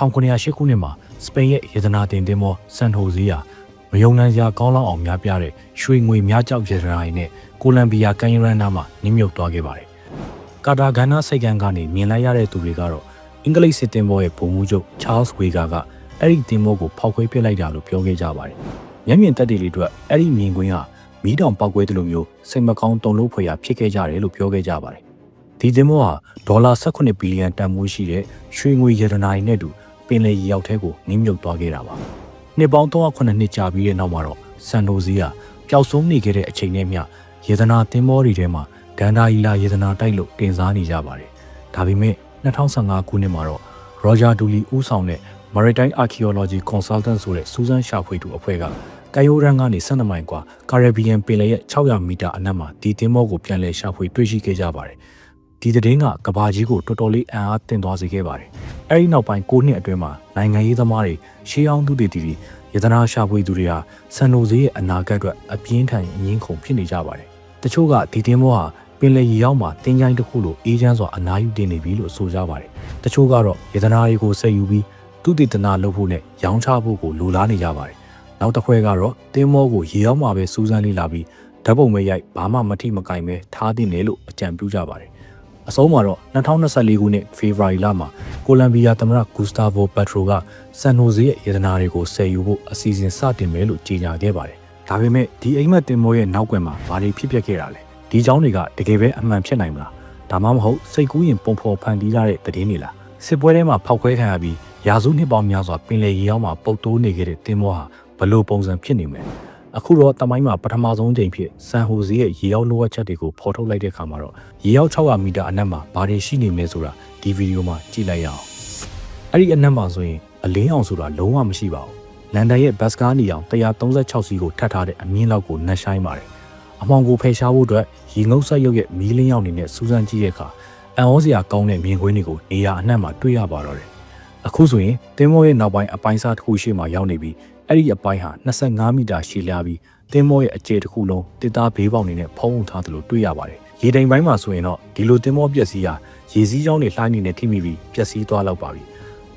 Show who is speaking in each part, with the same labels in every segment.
Speaker 1: 1908ခုနှစ်မှာစပိန်ရဲ့ယေဒနာတင်တင်မောဆန်ဟိုဇီယာမယုံနိုင်စရာကောင်းလောက်အောင်များပြားတဲ့ရွှေငွေများကြောက်ယေဒနာတွေနဲ့ကိုလံဘီယာကန်ယရန်နာမှာနင်းမြုပ်သွားခဲ့ပါတယ်။ကာတာဂန်နာစိတ်ကန်းကနေမြင်လိုက်ရတဲ့သူတွေကတော့အင်္ဂလိပ်စစ်တင်မောရဲ့ဗိုလ်မှူးချုပ်ချားလ်စ်ဝေဂါကအဲ့ဒီတင်မောကိုဖောက်ခွဲပစ်လိုက်တာလို့ပြောခဲ့ကြပါတယ်။မျက်မြင်သက်သေတွေအတွက်အဲ့ဒီမြင်ကွင်းဟာမီးတောင်ပောက်ကွဲတယ်လို့မျိုးစိတ်မကောင်းတုန်လို့ဖွယ်ရာဖြစ်ခဲ့ကြတယ်လို့ပြောခဲ့ကြပါတယ်။ဒီတင်မောဟာဒေါ်လာ18ဘီလီယံတန်ဖိုးရှိတဲ့ရွှေငွေရတနာတွေနဲ့တူ ပင်လယ်ရေရောက်ထဲကိုနင်းမြုပ်သွားခဲ့တာပါ။နှစ်ပေါင်း309နှစ်ကြာပြီးတဲ့နောက်မှာတော့ဆန်ဒိုဇီကပျောက်ဆုံးနေခဲ့တဲ့အချိန်နဲ့မျှရေဒနာတင်မောတွေထဲမှာဂန္ဓာဟီလာရေဒနာတိုက်လို့တင်စားနေကြပါတယ်။ဒါပေမဲ့2015ခုနှစ်မှာတော့ Roger Dooley ဦးဆောင်တဲ့ Maritime Archaeology Consultant ဆိုတဲ့စူးစမ်းရှာဖွေသူအဖွဲ့ကကယိုရန်ကနေ12မိုင်ကွာ Caribbean ပင်လယ်ရဲ့600မီတာအနက်မှာဒီတင်မောကိုပြန်လည်ရှာဖွေတွေ့ရှိခဲ့ကြပါတယ်။ ဒီသတင်းကကဘာကြီးကိုတော်တော်လေးအံ့အားသင့်သွားစေခဲ့ပါတယ်။အဲဒီနောက်ပိုင်း9နှစ်အတွင်းမှာနိုင်ငံရေးသမားတွေရှေးအောင်သူတွေတီရတနာရှာဖွေသူတွေဟာဆန်နိုဇေးရဲ့အနာဂတ်အတွက်အပြင်းထန်အငင်းခုန်ဖြစ်နေကြပါတယ်။တချို့ကဒီတင်မောဟာပင်လယ်ရေရောက်မှာတင်းချိုင်းတစ်ခုလိုအေးချမ်းစွာအနားယူတင်နေပြီလို့ဆိုကြပါတယ်။တချို့ကတော့ရတနာတွေကိုဆက်ယူပြီးသူတည်တနာလုပ်ဖို့နဲ့ရောင်းချဖို့ကိုလိုလားနေကြပါတယ်။နောက်တစ်ခွဲကတော့တင်းမောကိုရေရောက်မှာပဲစူးစမ်းလေးလာပြီးဓာတ်ပုံပဲရိုက်ဘာမှမထိမကင်ပဲထားတင်တယ်လို့အကြံပြုကြပါတယ်။ အဆုံးမှာတော့2024ခုနှစ်ဖေဖော်ဝါရီလမှာကိုလံဘီယာသမ္မတဂူစတာဗိုပက်ထရိုကဆန်နိုဇေရဲ့ယေဒနာတွေကိုဆယ်ယူဖို့အစီအစဉ်စတင်မယ်လို့ကြေညာခဲ့ပါတယ်။ဒါပေမဲ့ဒီအိမ်မက်တင်မောရဲ့နောက်ကွယ်မှာဘာတွေဖြစ်ပျက်ခဲ့တာလဲ။ဒီเจ้าတွေကတကယ်ပဲအမှန်ဖြစ်နိုင်မလား။ဒါမှမဟုတ်စိတ်ကူးရင်ပုံဖော်ဖန်တီးရတဲ့သတင်းတွေလား။စစ်ပွဲထဲမှာဖောက်ခွဲခံရပြီးရာစုနှစ်ပေါင်းများစွာပင်လယ်ရေရောက်မှာပုတ်တိုးနေခဲ့တဲ့တင်မောဟာဘလို့ပုံစံဖြစ်နေမလဲ။ အခုတော့တမိုင်းမှာပထမဆုံးချိန်ဖြစ်ဆန်ဟိုဇီရဲ့ရေရောက်လိုအပ်ချက်တွေကိုဖော်ထုတ်လိုက်တဲ့အခါမှာတော့ရေရောက်600မီတာအနက်မှာဘာတွေရှိနေမလဲဆိုတာဒီဗီဒီယိုမှာကြည့်လိုက်ရအောင်အဲ့ဒီအနက်မှာဆိုရင်အလင်းအောင်ဆိုတာလုံးဝမရှိပါဘူးလန်ဒန်ရဲ့ဘတ်စကားနီအောင်136စီးကိုထပ်ထားတဲ့အမြင့်လောက်ကိုနှက်ဆိုင်ပါတယ်အမောင်ကိုဖယ်ရှားဖို့အတွက်ရေငုပ်ဆက်ရုပ်ရဲ့မီးလင်းရောက်နေတဲ့စူးစမ်းကြည့်တဲ့အခါအန်ဩစရာကောင်းတဲ့မြင်ကွင်းတွေကိုနေရာအနှံ့မှာတွေ့ရပါတော့တယ်အခုဆိုရင်တင်းမောရဲ့နောက်ပိုင်းအပိုင်းစားတစ်ခုရှိမှရောက်နေပြီး အဲ့ဒီအပိုင်းဟာ25မီတာရှည်လျားပြီးတင်းမောရဲ့အကျယ်တစ်ခုလုံးတစ်သားဘေးပေါက်နေနဲ့ဖုံးဖုံထားသလိုတွေ့ရပါတယ်ရေတိမ်ပိုင်းမှာဆိုရင်တော့ဒီလိုတင်းမောပျက်စီးဟာရေစည်းကြောင်းတွေလှိုင်းနေနဲ့ထိမိပြီးပျက်စီးသွားလောက်ပါပြီ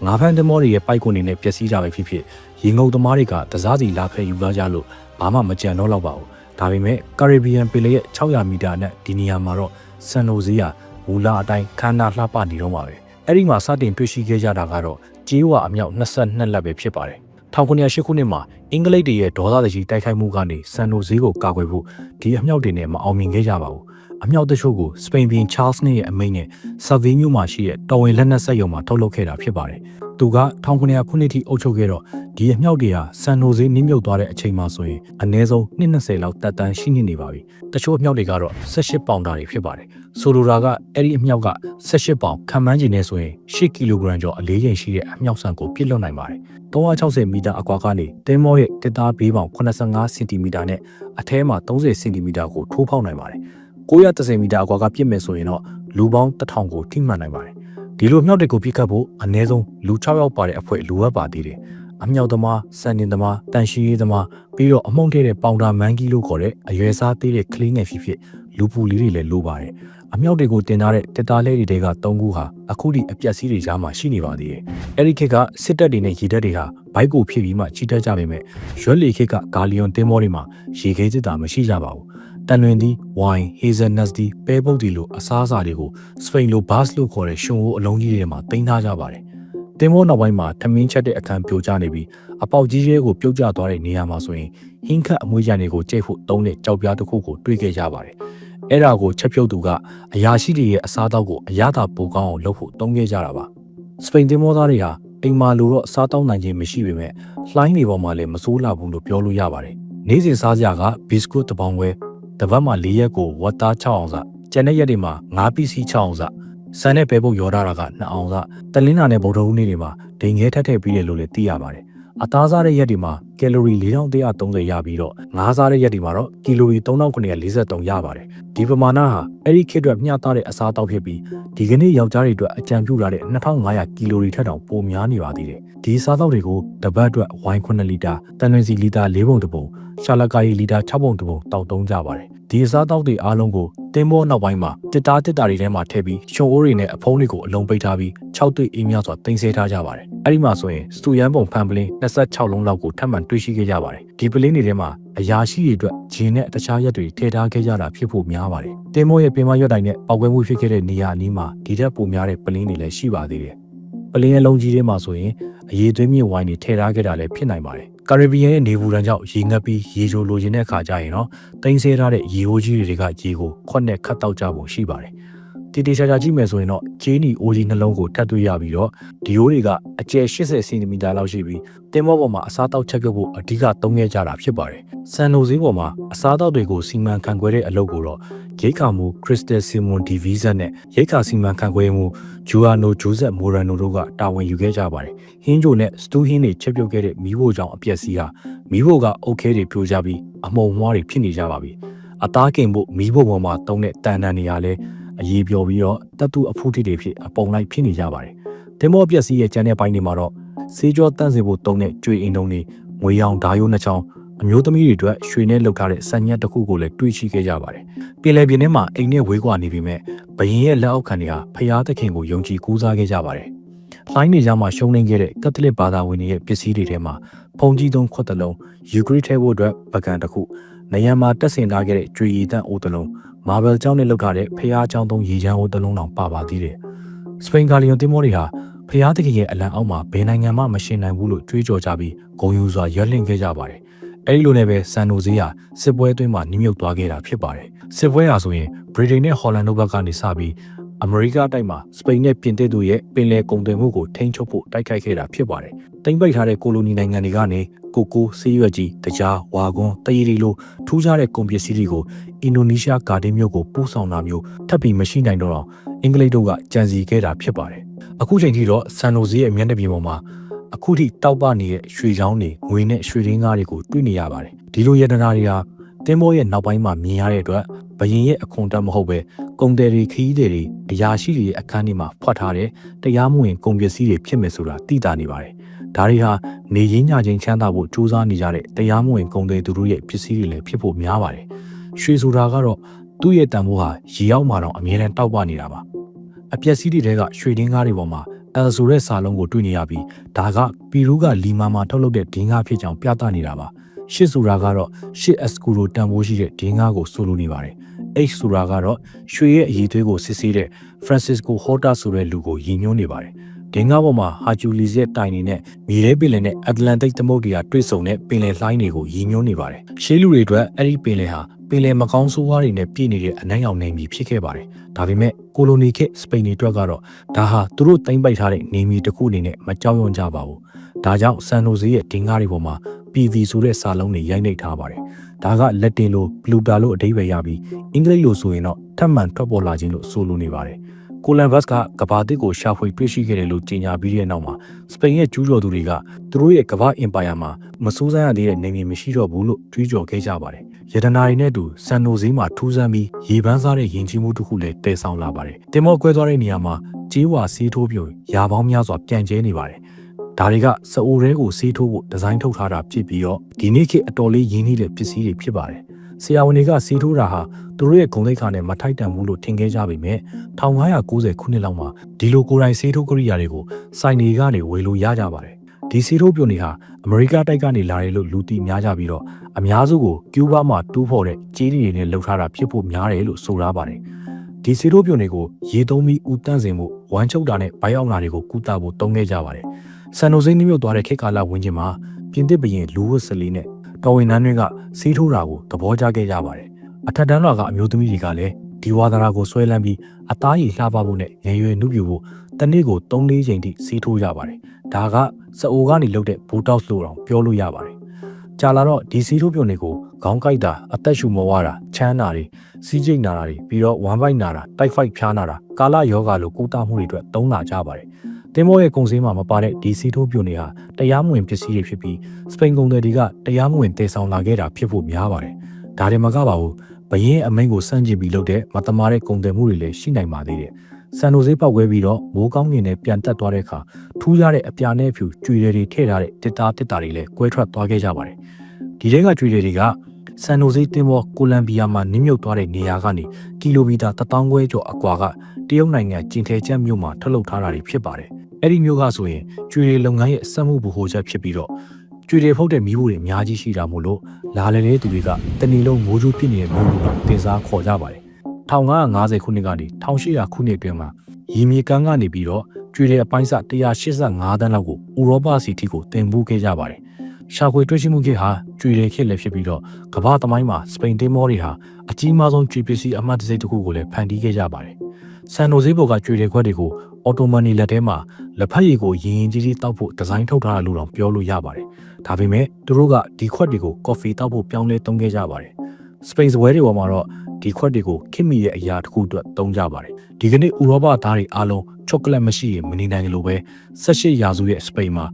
Speaker 1: ငါးဖမ်းသမောတွေရဲ့ပိုက်ကွန်တွေနဲ့ပျက်စီးတာပဲဖြစ်ဖြစ်ရေငုံသမားတွေကတစားစီလာဖဲယူလာကြလို့ဘာမှမကြံတော့တော့ပါဘူးဒါပေမဲ့ကာရစ်ဘီယန်ပင်လယ်ရဲ့600မီတာနဲ့ဒီနေရာမှာတော့ဆန်နိုဇီယာမူလာအတိုင်းခန္ဓာလှပနေတော့ပါပဲအဲ့ဒီမှာစတင်တွေ့ရှိခဲ့ကြတာကတော့ကြေးဝအမြောက်22လက်ပဲဖြစ်ပါတယ် 1908ခုနှစ်မှာအင်္ဂလိပ်တွေရဲ့ဒေါသတကြီးတိုက်ခိုက်မှုကနေဆန်နိုဇီကိုကာကွယ်ဖို့ဒီအမြောက်တွေနဲ့မအောင်မြင်ခဲ့ကြပါဘူးအမြောက်တချို့ကိုစပိန်ဘီယန်ချားလ်စ်နဲ့ရဲ့အမိန့်နဲ့ဆာဗီမြို့မှာရှိတဲ့တော်ဝင်လက်နက်စက်ရုံမှာထုတ်လုပ်ခဲ့တာဖြစ်ပါတယ်။ သူက1900ခုနှစ်ထိအုပ်ချုပ်ခဲ့တော့ဒီအမြောက်တွေဟာဆန်နိုဇေးနင်းမြုပ်သွားတဲ့အချိန်မှဆိုရင်အနည်းဆုံး220လောက်တက်တန်းရှိနေနေပါပြီ။တချို့အမြောက်တွေကတော့18ပေါင်တာတွေဖြစ်ပါတယ်။ဆိုလိုတာကအဲ့ဒီအမြောက်က18ပေါင်ခံမှန်းချင်နေဆိုရင်10ကီလိုဂရမ်ကျော်အလေးချိန်ရှိတဲ့အမြောက်ဆန်ကိုပြစ်လွတ်နိုင်ပါတယ်။360မီတာအကွာကနေတင်းမောရဲ့တစ်သားဘေးပေါင်85စင်တီမီတာနဲ့အထဲမှာ30စင်တီမီတာကိုထိုးဖောက်နိုင်ပါတယ်။930မီတာအကွာကပြစ်မယ်ဆိုရင်တော့လူပေါင်း1000ကိုထိမှန်နိုင်ပါတယ် ဒီလိုမြောက်တွေကိုပြစ်ခတ်ဖို့အနည်းဆုံးလူ6ယောက်ပါတဲ့အဖွဲ့လိုအပ်ပါသေးတယ်အမြောက်သမားစံတင်သမားတန်ရှိရေးသမားပြီးတော့အမုံထဲတဲ့ပေါင်တာမန်ကီလို့ခေါ်တဲ့အရွယ်စားသေးတဲ့ကလေးငယ်ဖြစ်ဖြစ်လူပူလေးတွေလည်းလိုပါတယ်အမြောက်တွေကိုတင်ထားတဲ့တက်တားလေးတွေတဲက၃ခုဟာအခုထိအပြက်စီးတွေကြားမှာရှိနေပါသေးတယ်အဲ့ဒီခေတ်ကစစ်တပ်တွေနဲ့ရေတပ်တွေဟာဘိုက်ကိုဖြစ်ပြီးမှချီတက်ကြပေမဲ့ရွက်လီခေတ်ကဂါလီယွန်တင်းမောတွေမှာရေခဲစစ်တာမရှိကြပါဘူး တန်လွင်သည်ဝိုင်ဟေဇယ်နက်စ်သည်ပဲပုတ်ဒီလိုအစားအစာတွေကိုစပိန်လိုဘတ်စ်လို့ခေါ်တဲ့ရှင်အိုးအလုံးကြီးတွေမှာတင်ထားကြပါတယ်။တင်မောနောက်ပိုင်းမှာထမင်းချက်တဲ့အခန်းပြိုကျနေပြီးအပေါက်ကြီးရဲကိုပြုတ်ကျသွားတဲ့နေရာမှာဆိုရင်ဟင်းခတ်အမွှေးရံတွေကိုကျိတ်ဖို့တုံးတဲ့ကြောက်ပြားတစ်ခုကိုတွေ့ခဲ့ကြပါတယ်။အဲ့ဒါကိုချက်ပြုတ်သူကအရာရှိတွေရဲ့အစားအသောက်ကိုအရသာပိုကောင်းအောင်လုပ်ဖို့တုံးခဲ့ကြတာပါ။စပိန်တင်မောသားတွေဟာအိမ်မာလိုတော့စားတောင်းနိုင်ခြင်းမရှိပေမဲ့လှိုင်းတွေပေါ်မှာလည်းမစိုးလာဘူးလို့ပြောလို့ရပါတယ်။နေ့စဉ်စားကြကဘီစကွတ်တစ်ပေါင်းဝဲ တပတ်မှာ၄ရက်ကိုဝတ်သား6အောင်စကျန်တဲ့ရက်တွေမှာ9ပစ္စည်း6အောင်စဆန်နဲ့ပဲပုတ်ရောထားတာက2အောင်စတလင်းနာနဲ့ဗုဒ္ဓဟူးနေ့တွေမှာဒိန်ငဲထက်ထည့်ပြီးတယ်လို့လည်းသိရပါတယ်အသားစားတဲ့ရက်တွေမှာကယ်လိုရီ4130ရပြီးတော့ငါးစားတဲ့ရက်တွေမှာတော့ကီလိုရီ3943ရပါတယ်ဒီပမာဏဟာအဲ့ဒီခေတ်အတွက်မျှတတဲ့အစားအသောက်ဖြစ်ပြီးဒီကနေ့ယောက်ျားတွေအတွက်အကြံပြုထားတဲ့2500ကီလိုရီထက်တောင်ပိုများနေပါသေးတယ်ဒီစားသောက်တွေကိုတပတ်အတွက်ဝိုင်း9လီတာတန်လွင်စီလီတာ၄ပုံတပုံရှာလကာရီလီတာ6ပုံတပုံတောက်သုံးကြပါတယ် ဒီအစားတောက်တွေအားလုံးကိုတင်းမောနောက်ပိုင်းမှာတစ်တားတစ်တာတွေထဲမှာထည့်ပြီးရှုံအိုးတွေနဲ့အဖုံးတွေကိုအလုံးပိတ်ထားပြီး6တွေ့အင်းများစွာတင်ဆက်ထားကြပါတယ်အဲ့ဒီမှာဆိုရင်စတူယန်ပုံဖန်ပလင်း26လုံးလောက်ကိုထပ်မံတွေ့ရှိခဲ့ကြပါတယ်ဒီပလင်းတွေထဲမှာအရာရှိတွေအတွက်ဂျင်းနဲ့တခြားရက်တွေထည့်ထားခဲ့ကြတာဖြစ်ဖို့များပါတယ်တင်းမောရဲ့ပင်မရွက်တိုင်နဲ့ပောက်ကွဲမှုဖြစ်ခဲ့တဲ့နေရာအနီးမှာဒီထက်ပိုများတဲ့ပလင်းတွေလည်းရှိပါသေးတယ်ပလင်းရဲ့လုံးကြီးထဲမှာဆိုရင်အရေးသွေးမြင့်ဝိုင်းတွေထည့်ထားခဲ့တာလည်းဖြစ်နိုင်ပါတယ် ကာရစ်ဘီယံရဲ့နေပူဒဏ်ကြောင့်ရေငတ်ပြီးရေချိုလိုချင်တဲ့အခါကျရင်တော့တင်ဆဲထားတဲ့ရေဟိုးကြီးတွေကရေကိုခွက်နဲ့ခတ်တောက်ကြပုံရှိပါတယ်။ တီတီချာချာကြည့်မယ်ဆိုရင်တော့ဂျင်းနီအိုးကြီးနှလုံးကိုထပ်တွေ့ရပြီးတော့ဒီဟိုးတွေကအကျယ်80စင်တီမီတာလောက်ရှိပြီးတင်မောပေါ်မှာအစားတောက်ချက်ပြုတ်ဖို့အဓိကသုံးခဲ့ကြတာဖြစ်ပါတယ်။ဆန်နိုဈေးပေါ်မှာအစားတောက်တွေကိုစီမံခန့်ခွဲတဲ့အလုပ်ကိုတော့ရိတ်ခါမူခရစ်စတယ်စီမွန်ဒီဗီဇက်နဲ့ရိတ်ခါစီမံခန့်ခွဲမှုဂျူအာနိုဂျိုဇက်မိုရန်နိုတို့ကတာဝန်ယူခဲ့ကြပါတယ်။ဟင်းဂျိုနဲ့စတူးဟင်းတွေချက်ပြုတ်ခဲ့တဲ့မီးဖိုကြောင့်အပျက်စီးဟာမီးဖိုကအုတ်ခဲတွေပြိုကျပြီးအမုံမွားတွေဖြစ်နေကြပါပြီ။အသားကင်ဖို့မီးဖိုပေါ်မှာတုံးတဲ့တန်တန်တွေကလည်း အရေးပြောပြီးတော့တတူအဖူးထိတွေဖြစ်အပုံလိုက်ဖြစ်နေကြပါတယ်။တင်မောပျက်စီးရဲ့ကျန်တဲ့ပိုင်းတွေမှာတော့စေးကြောတန့်စေဖို့တုံးတဲ့ကြွေအိမ်တုံးတွေငွေရောင်ဓာယိုးနှချောင်းအမျိုးသမီးတွေအတွက်ရွှေနဲ့လုပ်ထားတဲ့ဆန်ညက်တစ်ခုကိုလည်းတွေ့ရှိခဲ့ကြပါတယ်။ပင်လယ်ပြင်ထဲမှာအိမ်နဲ့ဝေးကွာနေပြီမဲ့ဘရင်ရဲ့လက်အောက်ခံတွေကဖျားသခင်ကိုယုံကြည်ကူးစားခဲ့ကြပါတယ်။လိုင်းနေကြမှာရှုံးနေခဲ့တဲ့ကက်သလစ်ဘာသာဝင်တွေရဲ့ပစ္စည်းတွေထဲမှာဖုန်ကြီးသုံးခွက်တစ်လုံးယူကရိထဲဖို့အတွက်ပကံတစ်ခုနေရန်မှာတက်ဆင်ထားခဲ့တဲ့ကြွေရည်တန့်အိုးတစ်လုံး မာဘယ်ကျောင်းနဲ့လုပ်ထားတဲ့ဖျားကျောင်းသုံးရေချမ်းအိုးတစ်လုံးတောင်ပါပါသေးတယ်။စပိန်ကာလီယွန်တင်မောတွေဟာဖျားသခင်ရဲ့အလံအောက်မှာဘယ်နိုင်ငံမှမရှင်နိုင်ဘူးလို့ကြွေးကြော်ကြပြီးဂုံယူစွာရွက်လင့်ခဲ့ကြပါတယ်။အဲဒီလိုနဲ့ပဲဆန်နိုဇေးဟာစစ်ပွဲအတွင်းမှာနှိမြုပ်သွားခဲ့တာဖြစ်ပါတယ်။စစ်ပွဲဟာဆိုရင်ဗြိတိန်နဲ့ဟော်လန်တို့ဘက်ကနေစပြီး အမေရိကတိုက်မှာစပိန်နဲ့ပြင်သစ်တို့ရဲ့ပင်လယ်ကုန်သွယ်မှုကိုထိန်းချုပ်ဖို့တိုက်ခိုက်ခဲ့တာဖြစ်ပါတယ်။တိမ့်ပိတ်ထားတဲ့ကိုလိုနီနိုင်ငံတွေကနေကိုကိုဆေးရွက်ကြီးတကြားဝါကွန်တရီရီလိုထူးခြားတဲ့ကုန်ပစ္စည်းတွေကိုအင်ဒိုနီးရှားဂါဒင်းမြို့ကိုပို့ဆောင်တာမျိုးထပ်ပြီးမရှိနိုင်တော့အောင်အင်္ဂလိပ်တို့ကကြံစီခဲ့တာဖြစ်ပါတယ်။အခုချိန်ထိတော့ဆန်နိုဇီရဲ့မျက်နှာပြင်ပေါ်မှာအခုထိတောက်ပနေတဲ့ရွှေချောင်းတွေငွေနဲ့ရွှေရင်းကားတွေကိုတွေ့နေရပါတယ်။ဒီလိုယတနာတွေဟာတင်းမောရဲ့နောက်ပိုင်းမှာမြင်ရတဲ့အတွက်ဘ ရင်ရဲ့အခွန်တက်မဟုတ်ပဲကုံတယ်တွေခီးတယ်တွေအရာရှိတွေရဲ့အခန်းတွေမှာဖွက်ထားတဲ့တရားမဝင်ကုန်ပစ္စည်းတွေဖြစ်မယ်ဆိုတာသိတာနေပါတယ်။ဒါတွေဟာနေရင်းညချင်းချမ်းသာဖို့စူးစမ်းနေကြတဲ့တရားမဝင်ကုန်တယ်သူတို့ရဲ့ပစ္စည်းတွေလည်းဖြစ်ဖို့များပါတယ်။ရွှေဆိုတာကတော့သူ့ရဲ့တန်ဖိုးဟာရေရောက်မှတော့အမြဲတမ်းတောက်ပနေတာပါ။အပျက်စီးတွေကရွှေဒင်းကားတွေပေါ်မှာအယ်ဆိုတဲ့စာလုံးကိုတွေ့နေရပြီးဒါကပီရူးကလီမာမှာထုတ်လုပ်တဲ့ဒင်းကားဖြစ်ကြောင်းပြသနေတာပါ ရှစ်ဆိုတာကတော့ရှစ်အစကူရိုတန်ဖိုးရှိတဲ့ဒင်းကားကိုဆိုလိုနေပါတယ် H ဆိုတာကတော့ရွှေရဲ့အည်သွေးကိုစစ်ဆေးတဲ့ Francisco Horta ဆိုတဲ့လူကိုရည်ညွှန်းနေပါတယ်ဒင်းကားပေါ်မှာဟာဂျူလီရဲ့တိုင်နေနဲ့မြေထဲပင်လယ်နဲ့အတ္တလန်တိတ်သမုဒ္ဒရာတွေ့ဆုံတဲ့ပင်လယ်လှိုင်းတွေကိုရည်ညွှန်းနေပါတယ်ရှေးလူတွေအတွက်အဲ့ဒီပင်လယ်ဟာပင်လယ်မကောင်းဆိုးဝါးတွေနဲ့ပြည့်နေတဲ့အနိုင်အောင်နေမည်ဖြစ်ခဲ့ပါတယ်ဒါပေမဲ့ကိုလိုနီခေတ်စပိန်တွေအတွက်ကတော့ဒါဟာသူတို့တင်ပိတ်ထားတဲ့နေမည်တစ်ခုအနေနဲ့မကြောက်ရွံ့ကြပါဘူးဒါကြောင့်ဆန်နိုဇေရဲ့ဒင်းကားတွေပေါ်မှာ PV ဆိုတဲ့စာလုံးတွေရိုက်နှိပ်ထားပါတယ်ဒါကလက်တင်လိုဘလူတာလို့အဓိပ္ပာယ်ရပြီးအင်္ဂလိပ်လိုဆိုရင်တော့ထပ်မံထွက်ပေါ်လာခြင်းလို့ဆိုလိုနေပါတယ်ကိုလန်ဘတ်ကကဘာတစ်ကိုရှာဖွေတွေ့ရှိခဲ့တယ်လို့ကြေညာပြီးတဲ့နောက်မှာစပိန်ရဲ့ကျူးကျော်သူတွေကသူတို့ရဲ့ကဘာအင်ပါယာမှာမစိုးစမ်းရသေးတဲ့နေမြေမရှိတော့ဘူးလို့တွေးကြော်ခဲ့ကြပါတယ်။ရတနာရီနဲ့တူဆန်နိုဈေးမှာထူးဆန်းပြီးရေပန်းစားတဲ့ယဉ်ကျေးမှုတစ်ခုလည်းတည်ဆောင်လာပါတယ်။တင်မော့ကွဲသွားတဲ့နေရာမှာကြေးဝါစီးထိုးပြုံရာပေါင်းများစွာပြန်ကျဲနေပါတယ်။ ဒါတွေကစအိုရဲကိုစီးထိုးဖို့ဒီဇိုင်းထုတ်ထားတာဖြစ်ပြီးတော့ဒီနေ့ခေတ်အတော်လေးရင်းနှီးတဲ့ပစ္စည်းတွေဖြစ်ပါတယ်။ဆရာဝန်တွေကစီးထိုးတာဟာသူတို့ရဲ့ဂုံလိတ်ခါနဲ့မထိုက်တန်ဘူးလို့ထင်ခဲ့ကြပေမဲ့1590ခုနှစ်လောက်မှာဒီလိုကိုယ်တိုင်ဆေးထိုးကိရိယာတွေကိုစိုင်တွေကနေဝယ်လို့ရကြပါတယ်ဒီဆေးထိုးပြုံတွေဟာအမေရိကတိုက်ကနေလာတယ်လို့လူသိများကြပြီးတော့အများစုကိုကျူးဘားမှာတူးဖော်တဲ့ကြေးတွေနဲ့လှုပ်ထားတာဖြစ်ဖို့များတယ်လို့ဆိုထားပါတယ်ဒီဆေးထိုးပြုံတွေကိုရေသုံးပြီးဥတန့်စင်မှုဝမ်းချုပ်တာနဲ့ဘိုင်အောင်နာတွေကိုကုသဖို့တုံးခဲ့ကြပါတယ် ဆန်နိုစိန်းနှမြုပ်သွားတဲ့ခေတ်ကာလဝင်းကျင်မှာပြင်သစ်ဘရင်လူဝတ်စလီနဲ့တော်ဝင်နန်းတွေကဆေးထိုးတာကိုသဘောကျခဲ့ကြပါတယ်အထက်တန်းလွှာကအမျိုးသမီးတွေကလည်းဒီဝါဒရာကိုဆွဲလန်းပြီးအသားရည်လှပဖို့နဲ့ငယ်ရွယ်နှုတ်ပြဖို့တနေ့ကို3-4ချိန်ထိစီးထိုးကြပါတယ်။ဒါကစအိုကနေလုပ်တဲ့ဘူတောက်လို့တော့ပြောလို့ရပါတယ်။ကြာလာတော့ဒီစီးထိုးပြုံတွေကိုခေါင်းကိုက်တာအသက်ရှူမဝတာချမ်းနာတွေစီးကျိတ်နာတာတွေပြီးတော့ဝမ်ပိုက်နာတာတိုက်ဖိုက်ဖျားနာတာကာလယောဂါလိုကုသမှုတွေအတွက်သုံးလာကြပါတယ်။ တင်မောရဲ့ကုံစင်းမှာမပါတဲ့ဒီစီးထိုးပြုံတွေဟာတရားမဝင်ပစ္စည်းတွေဖြစ်ပြီးစပိန်ကုန်တွေကတရားမဝင်တည်ဆောင်လာခဲ့တာဖြစ်ဖို့များပါတယ်။ဒါတွေမကပါဘူးဘရင်အမိန့်ကိုစန့်ကျင်ပြီးလုပ်တဲ့မတမာတဲ့ကုန်တယ်မှုတွေလည်းရှိနိုင်ပါသေးတယ်။ဆန်နိုဈေးပေါက်ခွဲပြီးတော့မိုးကောင်းငင်နဲ့ပြန်တက်သွားတဲ့အခါထူးခြားတဲ့အပြာနဲ့ဖြူကြွေတွေထည့်ထားတဲ့တစ်တာတစ်တာတွေလည်းကွဲထွက်သွားခဲ့ကြပါတယ်။ဒီထဲကကျွေတွေကဆန်နိုဇီတင်ဘောကိုလံဘီယာမှာနင်းမြုပ်သွားတဲ့နေရာကနေကီလိုမီတာ1000ခွဲကျော်အကွာကတရုတ်နိုင်ငံကျင်ထဲကျက်မြို့မှာထုတ်လုပ်ထားတာတွေဖြစ်ပါတယ် အဲ့ဒီမြို့ကဆိုရင်ကျွေတွေလုပ်ငန်းရဲ့စက်မှုဗဟိုချက်ဖြစ်ပြီးတော့ကျွေတွေဖုတ်တဲ့မီးဖိုတွေအများကြီးရှိတာမို့လို့လာလေလေသူတွေကတဏီလုံးမိုးကြိုးဖြစ်နေတဲ့မြို့လူကတင်စားခေါ်ကြပါတယ်1950ခုနှစ်ကနေ1800ခုနှစ်အတွင်းမှာရီမြေကမ်းကနေပြီးတော့ကျွေတဲ့အပိုင်းစ185တန်းလောက်ကိုဥရောပစီတီကိုတင်ပို့ခဲ့ကြပါတယ်ရှာဖွေတွေ့ရှိမှုခေတ်ဟာကျွေတွေခေတ်လည်းဖြစ်ပြီးတော့ကမ္ဘာသမိုင်းမှာစပိန်တင်းမောတွေဟာအကြီးမားဆုံးကျွေပစ္စည်းအမှတ်တစိမ့်တစ်ခုကိုလည်းဖန်တီးခဲ့ကြပါတယ်ဆန်နိုဇေးဘော်ကကျွေတွေခွက်တွေကိုအော်တိုမန်နီလက်ထဲမှာ လက်ဖက်ရည်ကိုရင်ရင်ကြီးကြီးတောက်ဖို့ဒီဇိုင်းထုတ်ထားတာလို့တော့ပြောလို့ရပါတယ်။ဒါပေမဲ့သူတို့ကဒီခွက်တွေကိုကော်ဖီတောက်ဖို့ပြောင်းလဲသုံးခဲ့ကြပါတယ်။ Space ဝဲတွေပေါ်မှာတော့ဒီခွက်တွေကိုခင်မီရဲ့အရာတစ်ခုအတွက်သုံးကြပါတယ်။ဒီကနေ့ဥရောပသားတွေအားလုံးချောကလက်မရှိရင်မနေနိုင်လို့ပဲ18ရာစုရဲ့စပိန်မှာ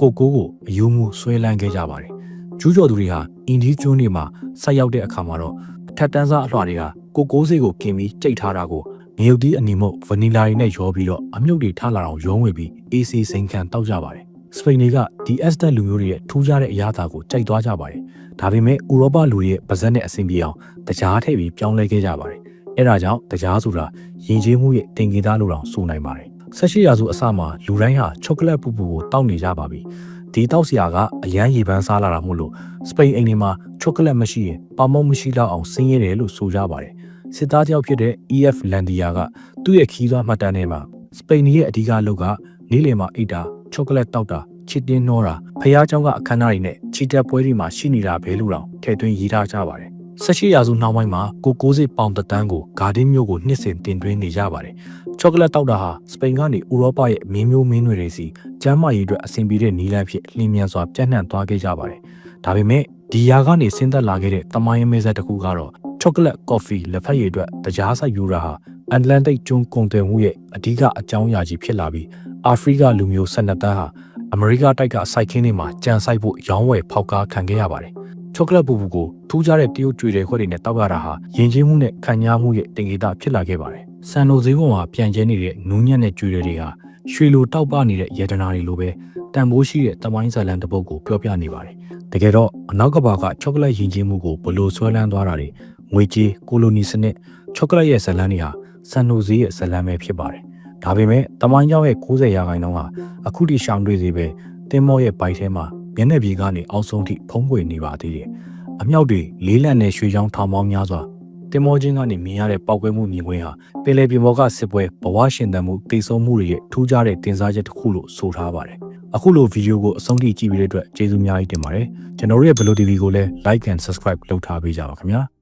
Speaker 1: ကိုကိုကိုအယူမှုဆွဲလန်းခဲ့ကြပါတယ်။ကျူးကျော်သူတွေဟာအင်ဒီကျွန်းတွေမှာဆက်ရောက်တဲ့အခါမှာတော့အထက်တန်းစားအလှတွေကကိုကိုစေးကိုกินပြီးကြိတ်ထားတာကို ငရုတ်သီးအနီမုတ်ဗနီလာတွေနဲ့ရောပြီးတော့အမြုပ်တွေထလာအောင်ရုံးဝင်ပြီး AC စိန်ခံတောက်ကြပါတယ်။စပိန်တွေကဒီအက်စတက်လူမျိုးတွေရဲ့ထူးခြားတဲ့အရာသာကိုကြိုက်သွားကြပါတယ်။ဒါပေမဲ့ဥရောပလူတွေရဲ့ပါဇက်နဲ့အဆင်ပြေအောင်တကြားထည့်ပြီးပြောင်းလဲခဲ့ကြပါတယ်။အဲဒါကြောင့်တကြားဆိုတာယဉ်ကျေးမှုရဲ့တင်ကေသားလို့တောင်ဆိုနိုင်ပါတယ်။၁၈ရာစုအစမှာလူတိုင်းဟာချောကလက်ပူပူကိုတောက်နေကြပါပြီ။ဒီတောက်စရာကအရန်ရေပန်းစားလာတာမို့လို့စပိန်အိမ်တွေမှာချောကလက်မရှိရင်ပါမုံမရှိတော့အောင်ဆင်းရဲတယ်လို့ဆိုကြပါတယ်။ စစ်သားတယောက်ဖြစ်တဲ့ EF Landia ကသူ့ရဲ့ခီးသွွားမှတ်တမ်းထဲမှာစပိန်ရဲ့အဓိကအလုပ်ကနေ့လယ်မှာအိတ်တာချောကလက်တောက်တာချစ်တင်းနှောတာဖះเจ้าကအခမ်းအနားတွေနဲ့ချီတက်ပွဲတွေမှာရှိနေတာပဲလို့တော့ထည့်သွင်းရေးထားကြပါတယ်။၁၈ရာစုနောက်ပိုင်းမှာကို60ပေါင်တန်းကိုဂါဒင်းမျိုးကိုနှစ်စဉ်တင်သွင်းနေကြပါတယ်။ချောကလက်တောက်တာဟာစပိန်ကနေဥရောပရဲ့မင်းမျိုးမင်းတွေစီကျမ်းမာရေးအတွက်အဆင်ပြေတဲ့နည်းလမ်းဖြစ်လျင်မြန်စွာပြန့်နှံ့သွားခဲ့ကြပါတယ်။ဒါပေမဲ့ဒီယာကနေဆင်းသက်လာခဲ့တဲ့တမိုင်းမဲဆက်တစ်ခုကတော့ ချောကလက်ကော်ဖီလက်ဖက်ရည်အတွက်တကြားဆိုင်ယူတာဟာအန်တလန်တိတ်ကျွန်းကုန်သွယ်မှုရဲ့အဓိကအကြောင်းအရာကြီးဖြစ်လာပြီးအာဖရိကလူမျိုး12တန်းဟာအမေရိကတိုက်ကစိုက်ခင်းတွေမှာကြံစိုက်ဖို့ရောင်းဝယ်ဖောက်ကားခံခဲ့ရပါတယ်။ချောကလက်ပူပူကိုထူးခြားတဲ့တရုတ်ကြွေတွေခွက်တွေနဲ့တောက်ရတာဟာယဉ်ကျေးမှုနဲ့ခံညားမှုရဲ့တင်ကေတာဖြစ်လာခဲ့ပါတယ်။ဆန်နိုဈေးပေါ်မှာပြန်ကျဲနေတဲ့နူးညံ့တဲ့ကြွေတွေကရွှေလိုတောက်ပနေတဲ့ယေဒနာတွေလိုပဲတန်ဖိုးရှိတဲ့တမိုင်းဇာလန်တစ်ပုဒ်ကိုပြောပြနေပါတယ်။တကယ်တော့အနောက်ကဘာကချောကလက်ယဉ်ကျေးမှုကိုဘလို့ဆွဲလန်းသွားတာတွေ ငွေကြေးကိုလိုနီစနစ်ချောကလက်ရဲ့ဇာလန်တွေဟာဆန်နိုဈေးရဲ့ဇာလန်ပဲဖြစ်ပါတယ်။ဒါပေမဲ့တမိုင်းကျောင်းရဲ့60ရာခိုင်နှုန်းဟာအခုထိရှောင်တွေ့သေးပဲတင်းမောရဲ့ဘိုက်ထဲမှာမျက်နှာပြေကနေအောက်ဆုံးထိဖုံးကွယ်နေပါသေးတယ်။အမြောက်တွေလေးလံနဲ့ရွှေချောင်းထောင်ပေါင်းများစွာတင်မောချင်းကနေမြင်ရတဲ့ပောက်ကွဲမှုမြင်ကွင်းဟာပင်လယ်ပြင်ပေါ်ကစစ်ပွဲဘဝရှင်သန်မှုတိတ်ဆုံးမှုတွေရဲ့ထူးခြားတဲ့တင်စားချက်တစ်ခုလို့ဆိုထားပါတယ်။အခုလိုဗီဒီယိုကိုအဆုံးထိကြည့်ပြီးတဲ့အတွက်ကျေးဇူးများကြီးတင်ပါတယ်။ကျွန်တော်တို့ရဲ့ Blue TV ကိုလည်း like and subscribe လုပ်ထားပေးကြပါခင်ဗျာ။